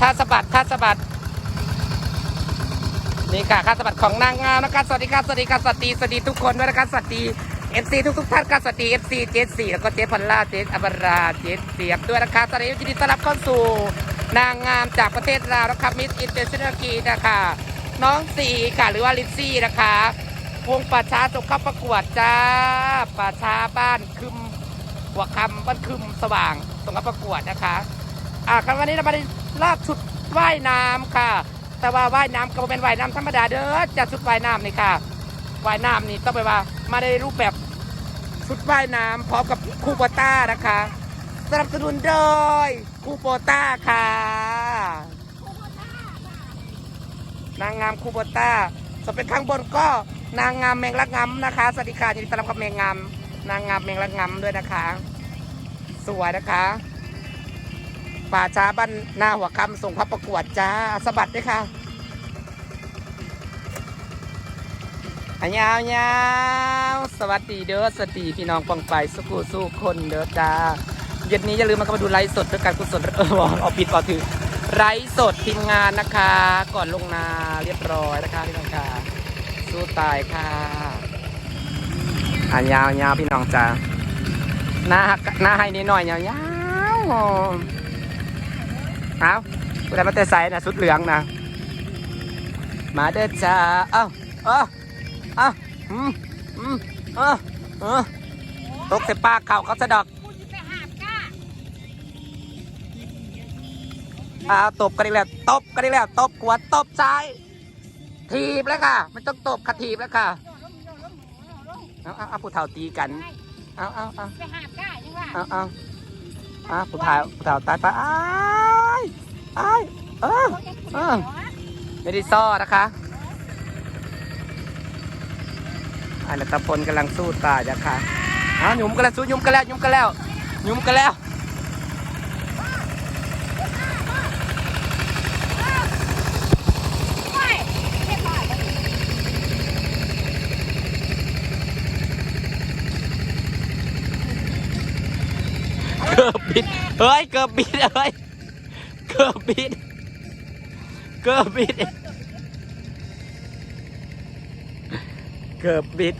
ท่าสะบัดท่าสะบัดนี่ค่ะค่าสะบัดของนางงามนะคะสวัสดีค่ะสวัสดีค่ะสวัสดีสวัสดีทุกคนด้วยนะคะสวัสดีเอฟซีทุกทุกท่านค่ะสวัสดีเอฟซีเจสสี่แล้วก็เจพันล่าเจสอับราเจสเสียบด้วยนะคะสวัสดียินดีต้อนรับเข้าสู่นางงามจากประเทศลาวนะคะมิสอินเตอร์เนชั่นแนลกีนะคะน้องสีค่ะหรือว่าลิซซี่นะคะวงป่าช้าส่งเข้าประกวดจ้าป่าช้าบ้านคึมหัวคำบ้านคึมสว่างส่งเข้าประกวดนะคะ อ่าครั้วันนี้เรามาได้ลาดชุดว่ายน้ำค่ะ แต่ว่าว่ายน้ำก็เป็นว่ายน้ำธรรมดาเด้อจะชุดว่ายน้ำนี่ค่ะว่ายน้ำนี่ต้องไปว่า มาในรูปแบบชุดว่ายน้ำพร้อมกับคูโบต้านะคะสนับสนุนโดยคูโบต้าค่ะนางงามคูโบต้าส่วนเป็นข้างบนก็นางงามแมงละงำนะคะสวัสดีค่ะยินดีต้อนรับกับแมงงามนางงามแมงละงำด้วยนะคะ สวยนะคะ ป่าช้าบ้านหน้าหัวคำส่งเข้าประกวดจ้าสะบัดด้วยค่ะอันยาวยาวสวัสดีเด้อสวัสดีพี่น้องปองไปสุขุสู้คนเด้อจ้าเย็นนี้อย่าลืมมาเข้ามาดูไลฟ์สดด้วยการกุศลเออเอาปิดก่อถือไลฟ์สดทีมงานนะคะ ก่อนลงนาเรียบร้อยนะคะพี่น้องค่ะสู้ตายค่ะอันยาวยาวพี่น้องจ้าหน้าหน้าให้นิดหน่อยยาวยาว เอาผู้ใดมาเตะไซนะสุดเหลืองนะมาเด้อจ้าเอ้าเอ้าอะอืมอืมเออเออตกใส่ปากเข่าเขาสะดอกกูจะไปหาบก้าอ่าตบกันอีกแล้วตบกันอีกแล้วตบหัวตบซ้ายถีบแล้วค่ะ มันต้องตบค่ะถีบแล้วค่ะเอาเอาเอาผู้เฒ่าตีกันเอาเอาเอาไปหาบก้ายังว่าเอาเอาเอาผู้เฒ่าผู้เฒ่าตายไปอ้ายอ้ายเออเออไม่ได้ซ่อนะคะอันตะพลกำลังสู้ตายนะคะอ้าวหยุ่มกันแล้วสู้หยุ่มกันแล้วหยุมกันแล้วหยุ่มกันแล้ว ไม่เรียบร้อย เกือ บิดเฮ้ยเกือบบิดเฮ้ยเกือบบิดเกือบบิดเกือบบิด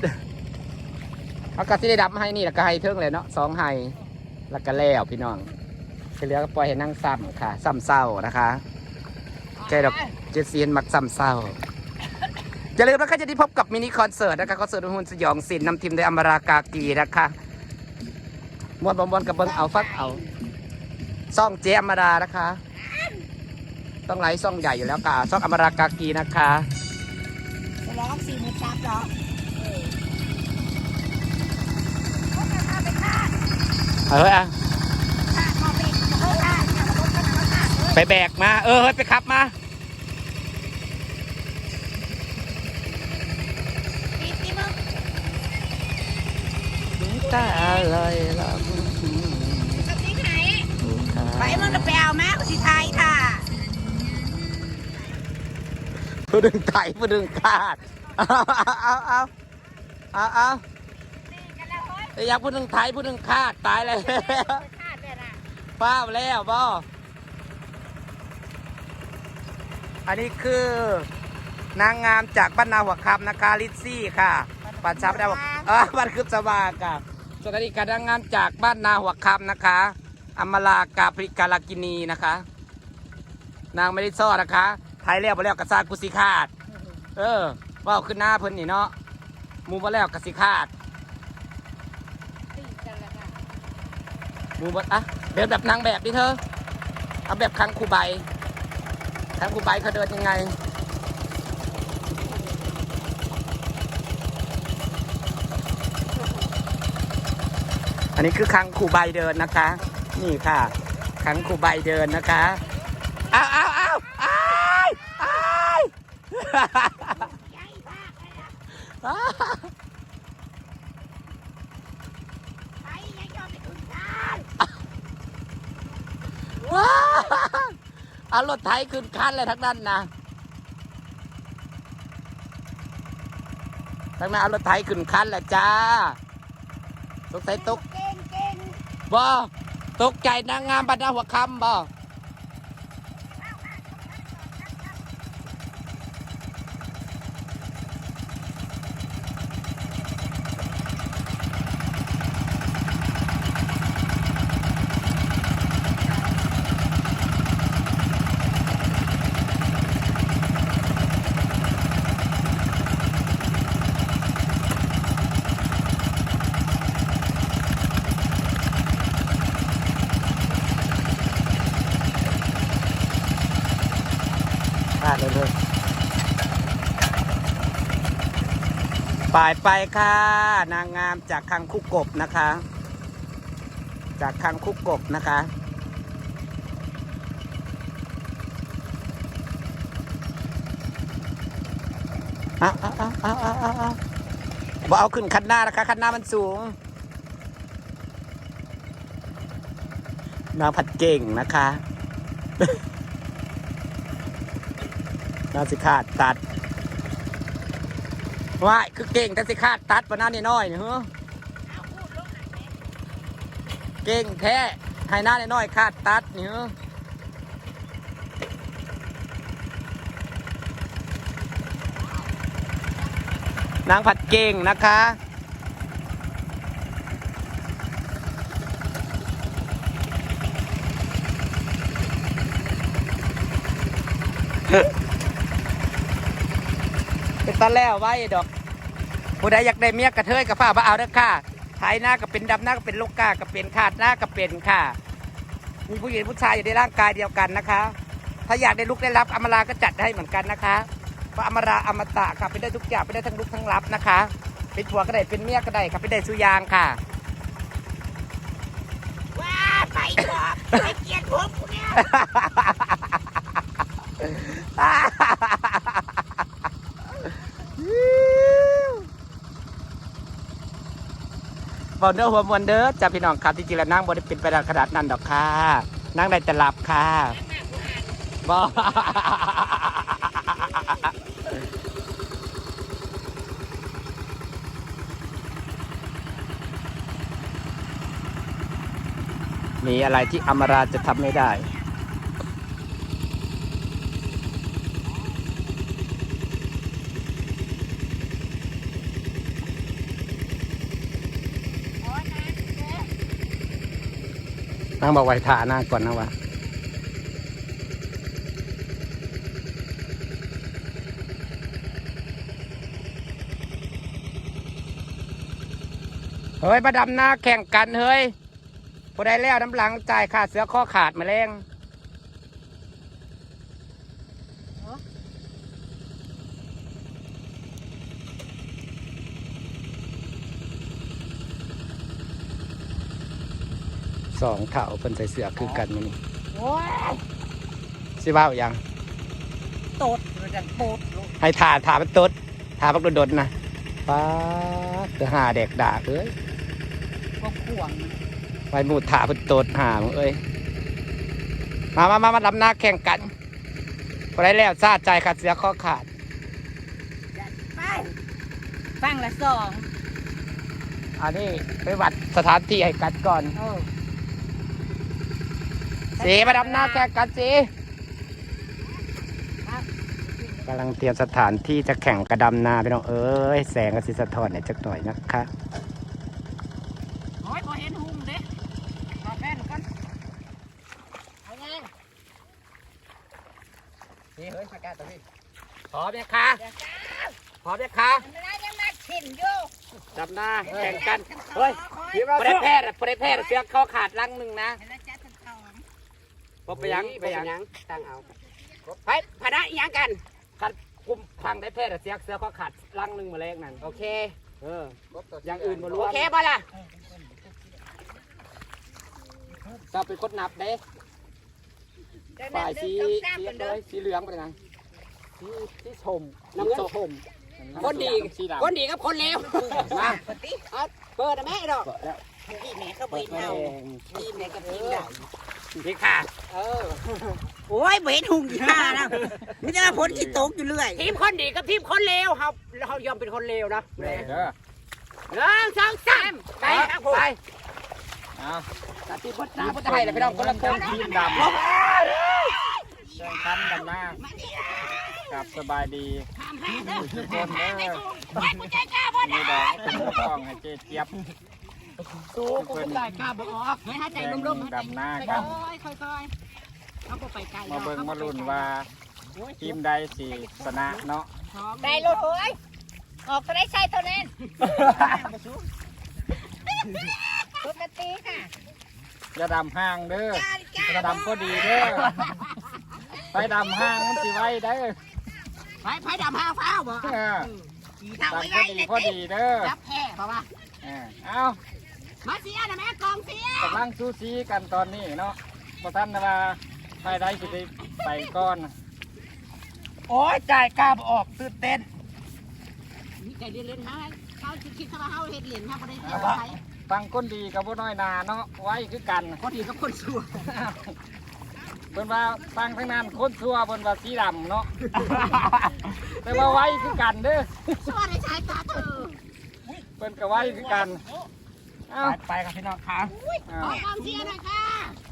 เอากระสิได้ดับมาให้นี่แล้วก็ให้เทิงเลยเนาะสองให้แล้วก็แล้วพี่น้องที่เหลือก็ปล่อยให้นั่งซ้ำค่ะซ้ำเศร้านะคะแกดอกเจดซีนมักซ้ำเศร้าอย่าลืมนะคะจะได้พบกับมินิคอนเสิร์ตนะคะคอนเสิร์ตหุ่นสยองศิลป์นำทีมโดยอมรากากีนะคะ มวนบอมวนกับเบิงเอาฟักเอาซ่องเจอมรานะคะ ต้องไลฟ์ซ่องใหญ่อยู่แล้วค่ะซ่องอมรากากีนะคะจะร้องสี่หมื่นสามหรอเอออะขาดมาเป็นโอ้ขาดอย่ามารถขนาดนั้นขาดเลยไปแบกมา เออเฮ้ยไปขับมา ปีปีมึง ตาลอยลกับที่ไหนำไปมึงจะไปเอาแม่ที่ไทยค่ะผู้ดึงไถผู้ดึงขาดเอาเอาเอาเอาเอาอยากผู้ดึงไถผู้ดึงขาดตายเลยป้าแล้วบออันนี้คือนางงามจากบ้านนาหัวคำนะคะลิซซี่ค่ะ ปัจจับได้บอกเออบ้านคือสว่างค่ะ สวัสดีค่ะนางงามจากบ้านนาหัวคำนะคะอมรากาพริกาลากินีนะคะ นางไม่ได้ซ่อนะคะไทยแล้วบ่แล้วกระซากุสิขาด เออว่าวขึ้นหน้าเพิ่นนี่เนาะหมูบ่แล้วกระสิขาดตีกันแล้วค่ะหมูบดอะเดินแบบนางแบบดิเธอเอาแบบคังคูใบคังคูใบเขาเดินยังไง อันนี้คือคังคูใบเดินนะคะ นี่ค่ะคังคูใบเดินนะคะอ้าวอ้าวอ้าวอ้ายอ้ายว้าวเอารถไถขึ้นคันเลยทั้งนั้นนะทั้งนั้นเอารถไถขึ้นคันแหละจ้า ตกใจตก เก่งเก่ง บ่ตกใจนางงามบรรดาหัวคำบ่ายไปค่ะ นางงามจากคังคุกกบนะคะ จากคังคุกกบนะคะ เอาเอาเอาเอาเอาเอาเอาบ่เอาขึ้นคันหน้านะคะ คันหน้ามันสูงนางผัดเก่งนะคะนาสิขาดตัด ว่ายคือเก่งแต่สิคาดตัดปะหน้าน้อยเนี่ยเหรอเก่งแท้ให้หน้าน้อยคาดตัดเนี่เหรอนางผัดเก่งนะคะ ตาแล้วไว้ดอกผู้ใดอยากได้เมียกระเทยกับฝ้ามาเอาเด้อค่ะภายหน้าก็เป็นดำหน้าก็เป็นลูกกาก็เป็นขาดหน้าก็เป็นค่ะ มีผู้หญิงผู้ชายอยู่ในร่างกายเดียวกันนะคะ ถ้าอยากได้ลูกได้รับอมราก็จัดให้เหมือนกันนะคะเพราะอมราอมตะค่ะเป็นได้ทุกอย่างเป็นได้ทั้งลูกทั้งรับนะคะเป็นผัวก็ได้เป็นเมียก็ได้ค่ะเป็นได้สุยางค่ะว้าไปบอกไปเกลียดผมกูเนี่ย บอลเดอร์หัวมวนเด้อจ้าพี่น้องครับที่จริงแล้วนั่งบนเป็นไปขนาดนั้นดอกค่ะ นั่งได้แต่หลับค่ะบอมีอะไรที่อมราจะทำไม่ได้ โอ้ยนะเด้อ นั่งบอกไว้ท่าน้าก่อนนะวะเฮ้ยมาดำหน้าแข่งกันเฮ้ยพอได้แล้วน้ำหลังจ่ายขาดเสือข้อขาดมาแรง สองเถ่าเพิ่นใส่เสือคือกันมานี่โอ้ยสิบ้าวยังตดมันจังโปดลูกให้ถ่าถ่ามันตดถ่าพักโดดๆนะป้าดเดือหาแดกด่าเอ้ยพวกข่วงไปหมูดถ่าเพิ่นตดหามึงเอ้ยมามามามาดำหน้าแข่งกันพอได้แล้วซาใจขาดเสือข้อขาดไปฟังละสอง อันนี้ไปวัดสถานที่ให้กัดก่อนโอ้ สีมาดำหน้าแข่งกันสีกำลังเตรียมสถานที่จะแข่งกระดำนาไปน้องเอ้ยแสงกระสิสะท้อนในอยจักหน่อยนะคะโอ้ยพอเห็นหุ่มเด้ตอดแว่นก่อนเอาไงนี่เฮ้ยมาแก้ตัวพี่พร้อมยังคะเดี๋ยวจ้าพร้อมยังคะทำอะไรยังมาขินอยู่ดำหน้าแข่งกันเฮ้ยพอได้แพทย์พอได้แพทย์เสือข้อขาดลังหนึ่งนะ พไปยังไปยังตั้งเอาไปพนะอีหยังกันคัดคุมพังได้แพทย์เสือเสือข้อขาดลังหนึ่งมาแรงนั่นโอเคเอออย่างอื่นบ่รู้โอเคป่ะล่ะจะเป็นคนนับเด้เดี๋ยวฝ่ายนั้นสีเดี๋ยวสีต้องตามกันเลเด้อยสีเหลืองไปยังสีสีชมน้ำเงินชมคนดีสีดำคนดีกับคนเลวมาปกติเอาเปิดนะแม่ดอกเปิดแล้วพี่แม่เขาไปเปิดเอาเองทีมไหนกับทีมไหนนี่ค่ะ เออโอ้ยเห็นหุ่งอยู่ห้านะไม่ได้มาพ้นขี้ตกอยู่เรื่อยทีมคนดีกับทีมคนเลวเขาเขายอมเป็นคนเลวนะเด้อหนึ่งสองสามไปครับผมไปตัดที่พุทธนาพุทธไทยเลยพี่น้องคนละคนทีมดำแข่งขันดำหน้ากับสบายดีทุกคนเด้อมีดอกเป็นกระป้องให้เจ๊เจี๊ยบ สู้กูเป็นได้กล้าบอกออกไม่ให้ใจแข่งลุ่มๆดำหน้ากัน ค่อยๆค่อยๆเขาก็ไปไกลมาเบิ่งมาลุ้นว่าทีมใดสิชนะเนาะได้รถโอ้ยออกก็ได้ใช่ตัวนั้นปกติค่ะอย่าดำห้างเด้อจ้าจ้าอย่าดำก็ดีเด้อไปดำห้างมันสิไว้เด้อไปไปดำห้าฟ้าบ่เออขี่เท่าสั่งไว้พอไว้ดีเลยพอดีเด้อจับแพ้เพราะว่าเออเอา มาเสียนะแม่กองเสียกำลังซูซีกันตอนนี้เนาะบ่ทันนะว่าใครได้สิได้ไปก่อน โอ้ยจ่ายกล้าบออกตื่นเต้นนี่ใจเรียนเรียนหาเขาคิดว่าเขาเห็ดเหรียญเขาไม่ได้เที่ยเอาววะไปฟังคนดีกับบ่น้อยหนาเนาะไว้คือกัน คนดีกับคนชั่วเพิ่นว่าฟังทั้งนั้นคนชั่วเพิ่นว่าสีดำเนาะ แต่ว่าไว้คือกันเด้อชั่วในสายตาเธอเพิ่นก็ไว้คือกัน เอ้าไปไปกับพี่น้องค่ะเอ้าขอกองเสียหน่อยค่ะ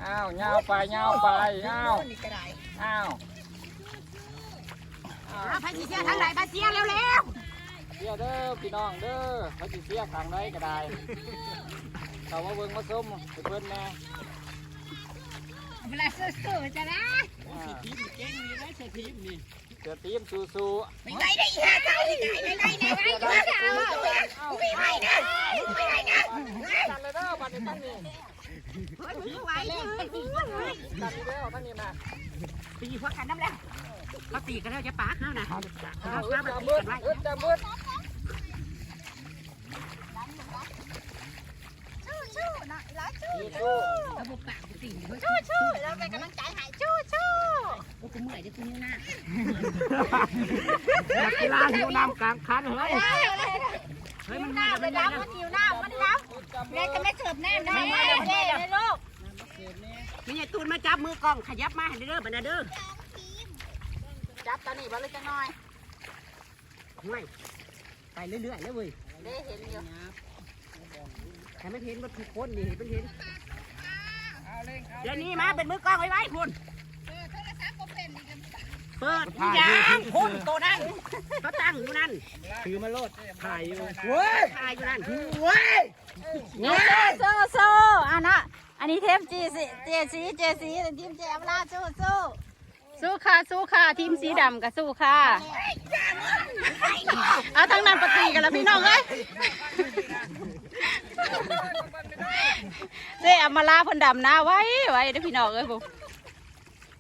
เอ้าเงาวไปเงาวไปเอ้านี่ก็ได้เอ้าเอาไปเสียทางไหนมาเสียเร็วเสียเด้อพี่น้องเด้อเขาสิเสียทางใดก็ได้เขามาเบิ่งมาชมให้เพิ่นแหน่ๆเวลาสู้ๆจะนะอ่าทีมเก่งนี่นะเศรษฐีนี่เสือทีมสู้ไม่ได้ได้อีกเจ้าที่ไหนได้ได้ได้ไว้ก็ได้ไม่ไหวนะไม่ไหวนะๆกันเลยเด้อบัดนี้ตั้งนี่เฮ้ยไม่ไหวเลยกันนี่เด้อตั้งนี่นะตีพวกันน้ำแล้วเขาตีกันแล้วจะปากเขานะเขาอึดมาจะตีมืดกันไว้จะมืดชู้ๆนะแล้วชู้สู้ระบบปากตีเฮ้ยชู้เราเป็นกำลังใจให้ชู้ชู้ โอ้กูเมื่อยดิกูนิ้วหน้านักกีฬาหิวน้ำกลางคันเฮ้ยเฮ้ยมันหน้าง่ายไปมันรัง่ายบมันหิวหน้ามันรับแม่จะไม่เสิร์ฟแน่ได้เด้เลยลูกมีไอ้ตูนมาจับมือกล้องขยับมาให้เด้อบันเด้อจับตอนนี้บ่เลยจังหน่อยไม่ไปเรื่อยๆแล้วเว้ยได้เห็นอยู่แต่มันเห็นว่าทุกคนนี่มันเห็นเดี๋ยวนี้มาเป็นมือกล้องไว้ไว้คุณเปิ ดยางคุณตัวนั้นเขาตั้งอยู่นั่นถือมาโลดถ่ายอยู่เว้ยถ่ายอยู่นั่นเว้ยโซ่โซ่อันน่ะอันนี้เทมจีสิเจสีเจสีทีมเจอำลาสู้สู้สู้ค่ะสู้ค่ะทีมสีดำกับสู้ค่ะเอาทั้งนั้นปฏิกันแล้วพี่น้องเอ้ยเจ๊อำมาลาเพิ่นดำหน้าไว้ไว้เด้อพี่น้องเอ้ยผม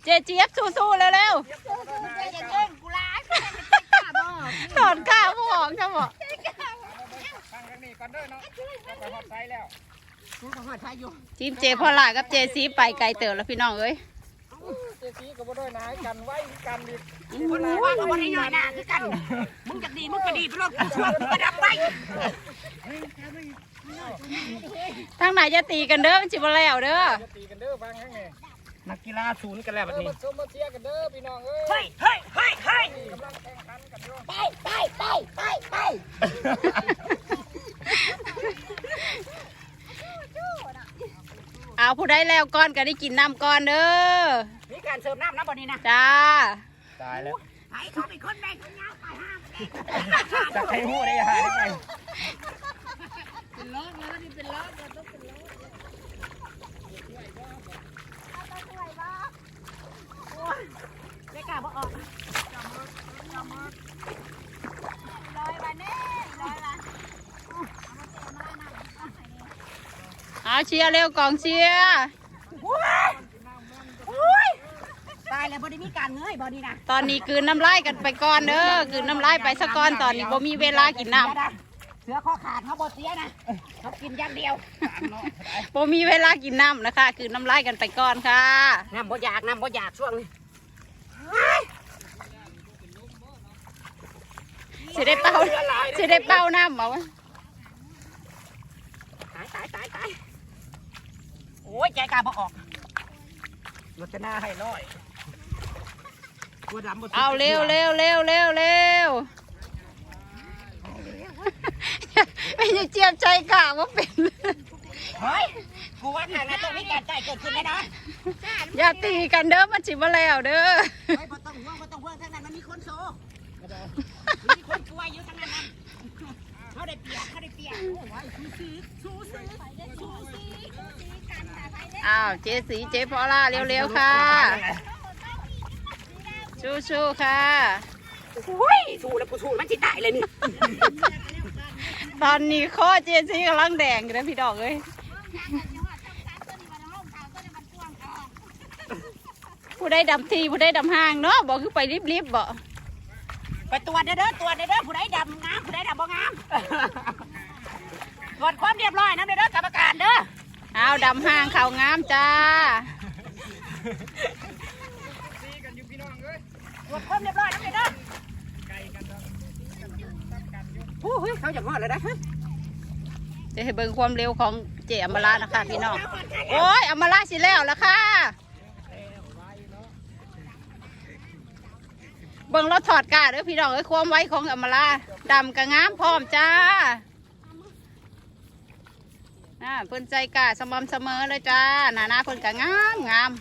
เจเจี๊ยบสู้ๆเร็วๆถอนข้าวผู้หองใช่ไหมฟังทางนี้ก่อนเด้อเนาะเราไปฮอดไซส์แล้วคุณขอถ่ายอยู่ทีมเจพอลากับเจซีไปไกลเติบแล้วพี่น้องเอ้ยเจสีก็บ่ได้นายกันไว้กันดิคนละว่ากับวันนี้หน่อยนะคือกัน มึงจะดีมึงก็ดีไปรถกูช่วยมึงก็ดับไปทางไหนจะตีกันเด้อมันจิบแล้วเด้อจะตีกันเด้อฟังทางนี้ นักกีฬาศูนย์กันแล้วเอแบบอนี้ มาชมมาเชียร์กันเด้อพี่น้องเอ้ยเฮ้ยเฮ้ยเฮ้ยเฮ้ยกำลังแข่งขันกันอยู่ไปไปไปไปไปเอาผู้ใดแล้วก้อนก็ได้กินน้ำก้อนเด้อมีการเสริมน้ำนะบอนี้นะจ้าตายแล้วไอ้เขาเป็นคนแบ่งคนยาวไปห้ามจะใครหู้ได้หายไปเป็นล้อแล้วนี่เป็นล้อแล้วต้องเป็นล้อไม่กล้าบอกออก ร้อยวันนี้ร้อยวัน เอาเชียร์เร็วกองเชียร์ ตายแล้วบอนี้มีการเงยบอนี้นะตอนนี้กลืนน้ำลายกันไปก่อนเด้อกลืนน้ำลายไปสักก้อนตอนนี้บ่มีเวลากินน้เสือข้อขาดเขาบอเสียนะเขากินอย่างเดียวำบ่มีเวลากินน้ำนะคะกลืนน้ำลายกันไปก่อนค่ะ น้ำบ่อยากน้ำบ่อยากช่วงนี้สิได้เป่าสิได้เป่าน้ำเอาวะตายตายตายตายโอ้ยใจกล้าบอกออกรถจะหน้าให้ร้อยตัวดำบ่เอาเร็วเร็วเร็วเร็วเร็วไม่ใช่เจียมใจกะว่าเป็น เฮ้ยกูว่าทางนั้นต้องมีการใจเกิดขึ้นแน่นอนอย่าตีกันเด้อมันจิมาแล้วเด้อไม่บ่ต้องห่วงบ่ต้องห่วงทางนั้นมันมีคนโซมีคนป่วยอยู่ทางนั้นนะเขาได้เปรียบเขาได้เปรียบโอ้ยสู้ซื้อสู้ซื้อสู้ซื้อ อ้าวเจสีเจพอล่าเร็วๆค่ะ ชู้ๆค่ะโอ้ยสู้แล้วกูสู้มันจิตายเลยนี่ ตอนนี้ข้อเจสีกำลังแดงอยู่นะพี่ดอกเอ้ยผู้ได้ดำทีผู้ได้ดำห่างเนาะบอกคือไปรีบๆบ่ไปตรวจเด้อเด้อตรวจเด้อเด้อผู้ใดดำงามผู้ใดดำบ่งาม ตรวจความเรียบร้อยนะเด้อเด้อกรรมการเด้อเอาดำห้างเขางามจ้าตรวจความเรียบร้อยนะเด้อเด้อโอ้ยเขาจะงอเลยนะฮะจะให้เบิ่งความเร็วของเจอมรานะคะพี่น้องโอ้ยอมราสิแล้วละค่ะเบิ่งรถถอดกาเด้อพี่น้องเอ้ยความไวของอมราดำกะงามพร้อมจ้า น่าเพิ่นใจกาสม่ำเสมอเลยจ้าหน้าหน้าเพิ่นกะงามงาม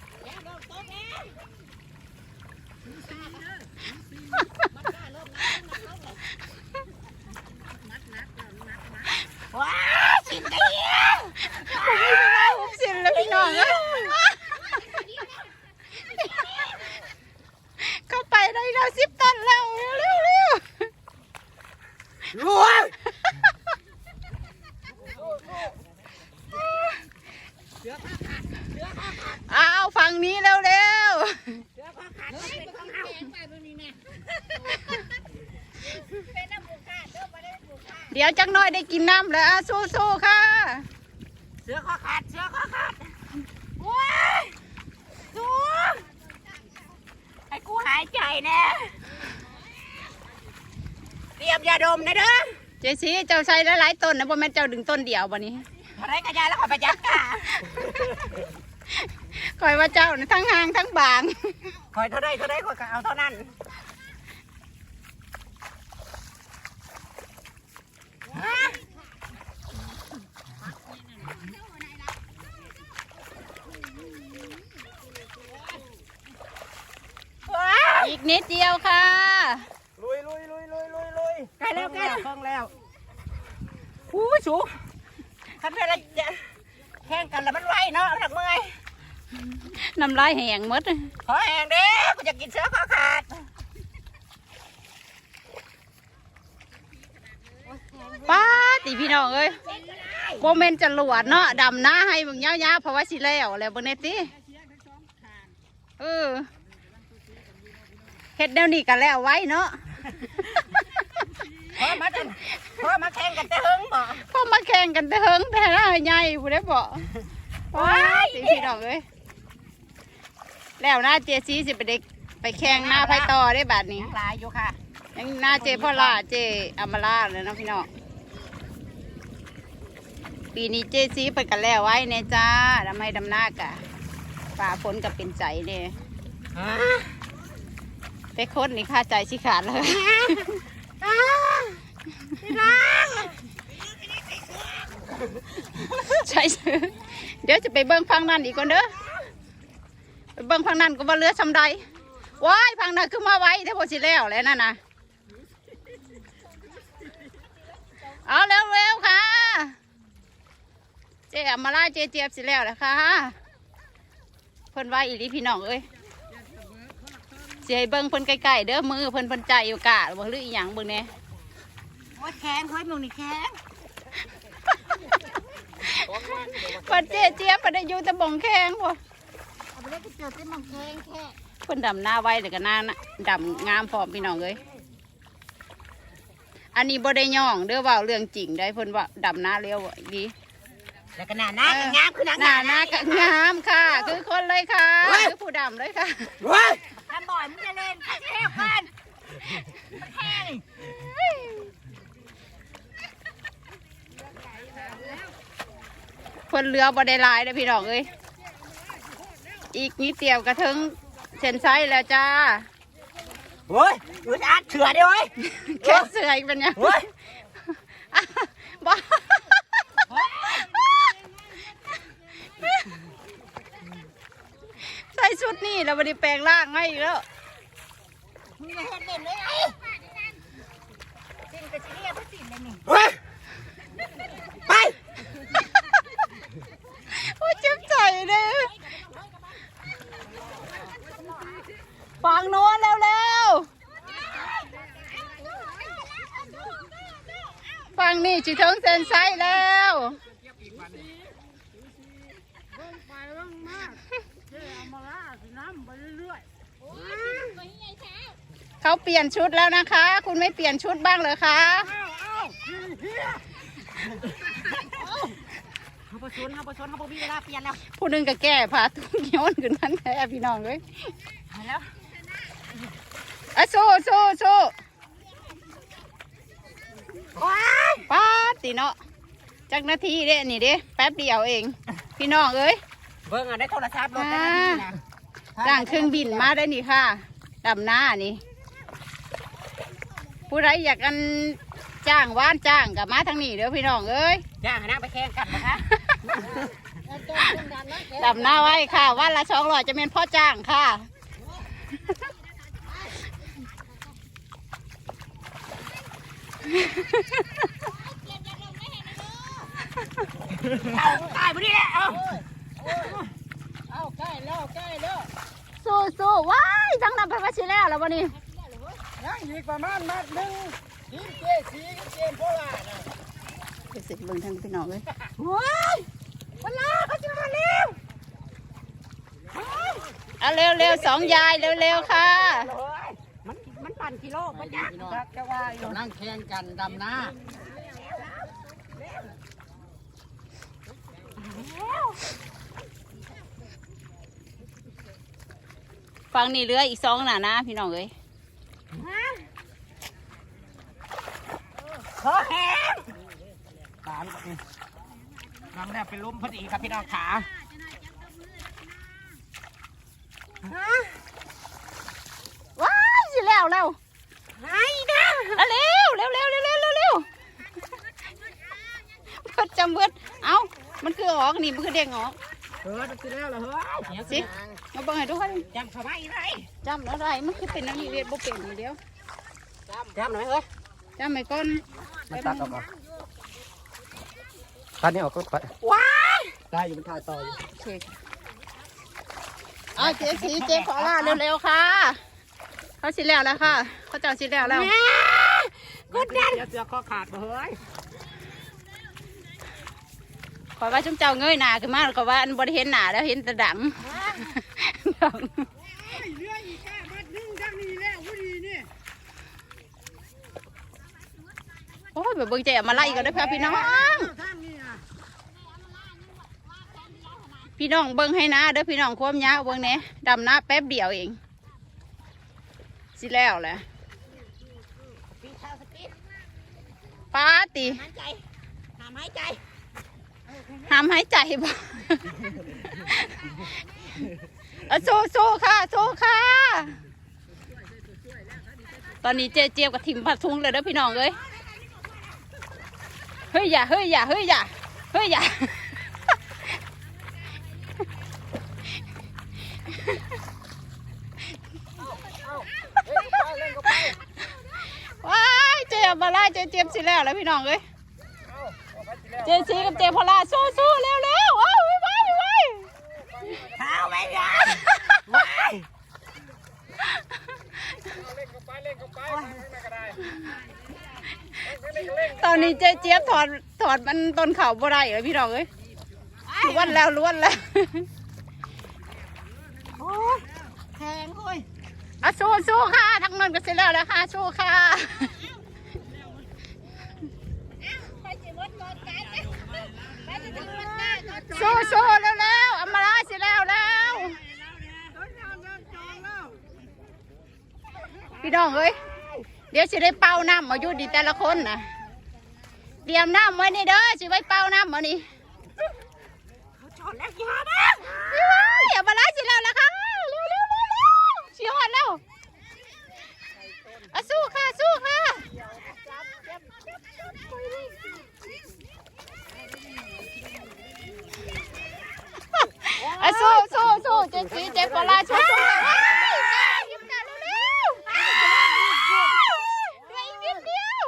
ว้าวสิเดียวหุบสินแล้วพี่น้องเอ้ยเข้าไปได้แล้วสิบตันแล้วเร็วเร็วเร็ว รวย เอาฝั่งนี้เร็วเร็วเดี๋ยวจั กหน้อยได้กินน้ำแล้วสู้สู้ๆค่ะ เสือคอขาด เสือคอขาดว้ายสูให้กูหายใจแน่เตรียมยาดมนะเด้อเจสีเจ้าใส่หลายๆต้นนะบ่แม่นเจ้าดึงต้นเดียวบ่นี้อะไรกระยาแล้วขอไปยักกะคอยว่าเจ้าน่ะทั้งห่างทั้งบางคอยเท่าไรเท่าไรคอยก็เอาเท่านั้นฮะว้าว อีก นิดเดียวค่ะ ลุยลุยลุยลุยลุยลุยใกล้แล้วใกล้แล้ว เพิ่งแล้วอู้สูคันเวลาจะแข่งกันแล้วมันไวเนาะหนักเมื่อยน้ำลายแห้งหมดขอแห้งเด้กูจะกินเสือคอขาดป้าตีพี่น้องเอ้ยโมเมนจะหลวดเนาะดำหน้าให้มึงยาวๆเพราะว่าสิแล้วแล้วเบนเนติเออเฮ็ดแนวนี้กันแล้วไว้เนาะพอมาจันพอมาแข่งกันแต่เฮิงบ่พอมาแข่งกันแต่เฮิงแต่หน้าใหญ่ผู้ได้บอกว้ายตีพี่น้องเอ้ยแล้วหน้าเจซีสิไปเด็กไปแข่งหน้าไพต่อได้บาดนี้หลายอยู่ค่ะยังหน้าเจพ่อลาเจอมราเลยเนาะพี่น้องปีนี้เจซีไปกันแล้วไว้เนี่ยจ้าทำไมดำหน้ากะฝ่าฝนกับเป็นใจเนี่ย ไปโคตรนี่ค่าใจชิขาดเลยใช่เดี๋ยวจะไปเบิ้งฟังนั่นอีกก่อนเด้อไปเบิ้งฟังนั่นก็ว่าเรือชำใดว้ายฟังนั่นขึ้นมาไว้ถ้าพอสิแล้วแล้วนั่นนะเอาเร็วๆค่ะ เจ๊มาล่าเจ๊เจี๊ยบสิแล้วนะคะเพิ่นไว่าอีหลีพี่น้องเอ้ย สิให้เบิ่งเพิ่นใกล้ๆเด้อมือเพิ่นเพิ่นใจอยู่กะบ่หรืออีหยังเบิ่งแหน่โอ้ยแข็งเฮ้ยมึงนี่แข็งเพิ่นเจ๊เจี๊ยบเพิ่นได้อยู่แต่บ่งแข้งบ่เอาไปเลยกูเจอเต้นมังแข็งแค่เพิ่นดำหน้าไว้แล้วก็หน้าน่ะดำงามพร้อมพี่น้องเอ้ยอันนี้บ่ได้ย่องเด้อเว่าเรื่องจริงได้เพิ่นว่าดำหน้าเร็วอีหลีแล้วก็หน้าหน้าก็งามคือหนังหน้าหน้าก็งามค่ะ คือคนเลยค่ะคือผู้ดำเลยค่ะ เว้ยทำบ่ อยมึงจะเล่นแค่กันแข็งคนเรือบ่ได้หลายเด้อพี่น้องเอ้ยอีกนิดเดียวกระถึงเส้นไซแล้วจ้าโอ้ยอืดอัดเถื่อเดียวเว้ยแค่เสืออีกเป็นยังโอ้ยอะบ่ใส่ชุดนี่แล้ววันนี้แปลงร่างให้อีกแล้ว มึงจะเห็นเด่นเลยไงสิ้นก็เชียร์สิ้นเลยนี่เฮ้ยไปโอ้ยเจ็บใจเลยฟังโน้นเร็วๆฟังนี่จิถึงเส้นไซแล้ว ค เขาเปลี่ยนชุดแล้วนะคะ คุณไม่เปลี่ยนชุดบ้างเลยคะเขาประชนเขาประชนเขาบ่มีเวลาเปลี่ยนแล้วผู้หนึงก็แก้ผ้าตุ้งย้อนขึ้นมันแท้พี่น้องเลยไปแล้วอะสู้สู้สู้ว้ายป้าดติเนาะจักนาทีเด้นี่เด้แป๊บเดียวเอง พี่น้องเอ้ย เบิ่งอะได้โทรศัพท์รถได้นาทีนะ จ้างเครื่องบินมาได้นี่ค่ะดำหน้านี่ ผู้ใดอยากกันจ้างว่านจ้างกับมาทางนี้เด้อพี่น้องเอ้ยจ้างให้นั่งไปแข่งกันนะคะดำหน้าไว้ค่ะวันละสองร้อยจะเป็นพ่อจ้างค่ะ เอาตายบ่ดีแล้วเอาเอาใกล้แล้วใกล้แล้วสู้สู้ว้ายทั้งนั้นไปว่าชิแล้วแล้ววันนี้ ยังอีกประมาณนัดหนึ่งทีมเจสีกับเจมโพลานะไปสิเบิ่งทางพี่น้องเลยว้ายเวลาเขาจะมาเร็วเอาเร็วเร็วๆสองยายเร็วเร็วๆค่ะเลยมันมันปั่นกิโลมันยากพี่น้องกำลังแข่งกันดำน้าฟังนี่เรืออีกสองน่ะนะ พี่น้องเอ้ย ขอแห้งตามน้ำเนี่ยเป็นลุ่มพอดีครับพี่น้องขาว้ายสิแล้วแล้วไอ้นะเอาเร็วเร็วเร็วเร็วเร็วเร็วเร็วเบิดจำเบิดเอ้ามันคือออกนี่มันคือเด้งออกเออจะแล้วเหรอเฮ้ยสิมาเบิ่งให้ดูค่ะจำเขาไว้เลยจำแล้วได้มันคือเป็นอันนี้เรียนบ่เป็นอยู่เดียวจำหน่อยเฮ้ย จำไว้ก่อนมันตัดออกมาตัดนี่ออกก็ตัดว้ายได้อยู่มันถ่ายต่ออยู่โอเคเอาเจ๊สีเจ๊ขอลาเร็วๆค่ะ เขาสิแล้วแล้วค่ะ เขาเจ้าสิแล้วแล้วกดดันเสือคอขาดเฮ้ยขอว่าจุ่มเจ้าเงยหน้าขึ้นมาขอว่าอันบริเห็นหน้าแล้วเห็นแต่ดังดัง เรื่องอีกแค่มัดหนึ่งจังนี้แล้วพอดีนี่ แบบเบิ่งใจมาไล่กันด้อค่ะพี่น้อง พี่น้องเบิ่งให้นะเด้อพี่น้องความยาวเบิ่งเนี้ยดำหน้าแป๊บเดียวเอง สิแล้วแหละปีชาสปีดป้าติหายใจหามหายใจห้ามหายใจบ่ เอาสู้สู้ค่ะสู้ค่ะ ตอนนี้เจ๊เจี๊ยบกับทิมผัดทุงเลยเด้อพี่น้องเอ้ย ฮ้ยอย่าเฮ้ยอย่าเฮ้ยอย่าเฮ้ยอย่าว้ายเจ๊มาไล่เจ๊เจี๊ยบสิแล้วแล้วพี่น้องเอ้ยเจ๊ซีกับเจ๊พลาสู้สู้เร็วเร็วๆเอาไว้ไว้ไว้เท้าไม่ได้ว้าย ตอนนี้เจ๊เจี๊ยบถอดถอดมันต้นเข่าบ่ได้เลยพี่น้องเอ้ยล้วนแล้วล้วนแล้วโอ้ยแข็งเฮ้ยอะสู้สู้ค่ะทั้งนั้นก็เสร็จแล้วแล้วค่ะสู้ค่ะสู้สู้เร็วเร็วๆเอามาลาเสร็จแล้วแล้วพี่น้องเอ้ยเดี๋ยวสิได้เป่าน้ำมาอยู่ดีแต่ละคนนะเตรียมน้ำไว้นี่เด้อสิไว้เป่าน้ำมานี่เขาจอดแล้วอยานะพี่ว้ายเอามาลาเสร็จแล้วแล้วค่ะเร็วเร็วเร็วเร็วเชียวหันแล้วสู้ค่ะสู้ค่ะสู้สู้สู้เจ๊สีเจ๊ปลาสู้สู้ยิ้มหน้าเร็วเร็วเหลืออีกนิดเดียว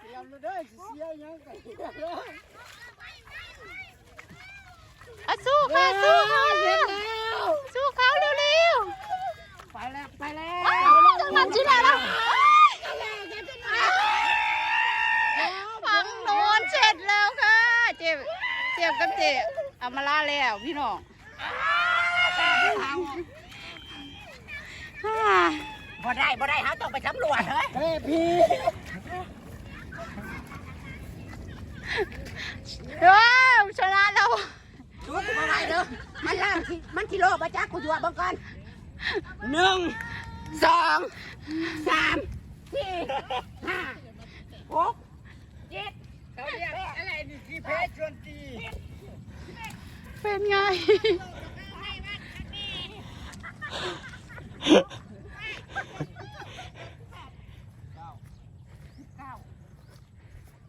เตรี ยมเลยเด้อสิเสียยังไงอะสู้ค่ะสู้ค่ะสู้เขาเร็วเร็วไปแล้วไปแล้วจังหวะจีแล้วฟังโดนเสร็จแล้วค่ะ เจ็บเจ็บกับเจ็บเอามาล่าแล้วพี่น้องฮ่าบ่ได้บ่ได้เขาต้องไปสำรวจเฮ้ย เฮ้ยพี่ว้าวชนะแล้วดูกูมาไว้เด้อมันล่างที่มันกิโลบ่จ้ากูอยู่อะเบังก่อนหนึ่งสองสามสี่ห้าหกเจ็ดเขาเรียกอะไรนี่ที่เพชรชวนตีเป็นไง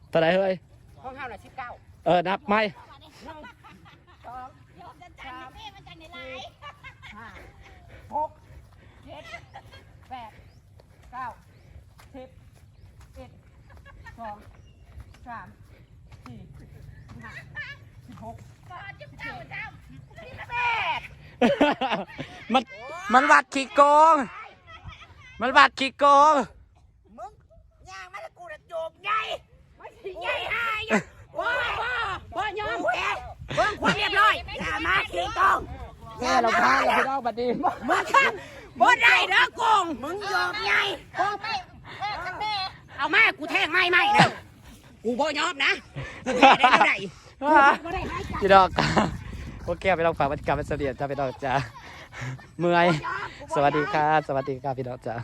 เท่าไหรเฮ้ย ของเฮาน่ะสิบ เก้าเออนับไหมสองสามสี่ห้าหกเจ็ดแปดเก้าสิบเอ็ดสองสามสี่ห้าสิบหกสิบเจ็ดสิบแปดมันมันวัดขี้โกง มันวัดขี้โกงมึงย่างมาแล้วกูน่ะโจกใหญ่ไม่ใช่ใหญ่หายอะ ว้าวว้าว้ายอมแพ้เบิ่งความเรียบร้อยอย่ามาขี้โกงแม่เราพาเราไปนอกบัดนี้มึงทำบ่ได้เด้อโกงมึงยกใหญ่โกงไม่แพ้กันแม่เอามากูแทงไม่ไม่เด้อกูบ่ยอมนะกูแพ้ได้เท่าไหร่บ่ได้หายใจพี่ดอกโอเคไปลองฝากบรรยากาศเป็นเสดียนจ้าพี่ดอกจ้าเมื่อยสวัสดีค่ะสวัสดีค่ะพี่ดอกจ้า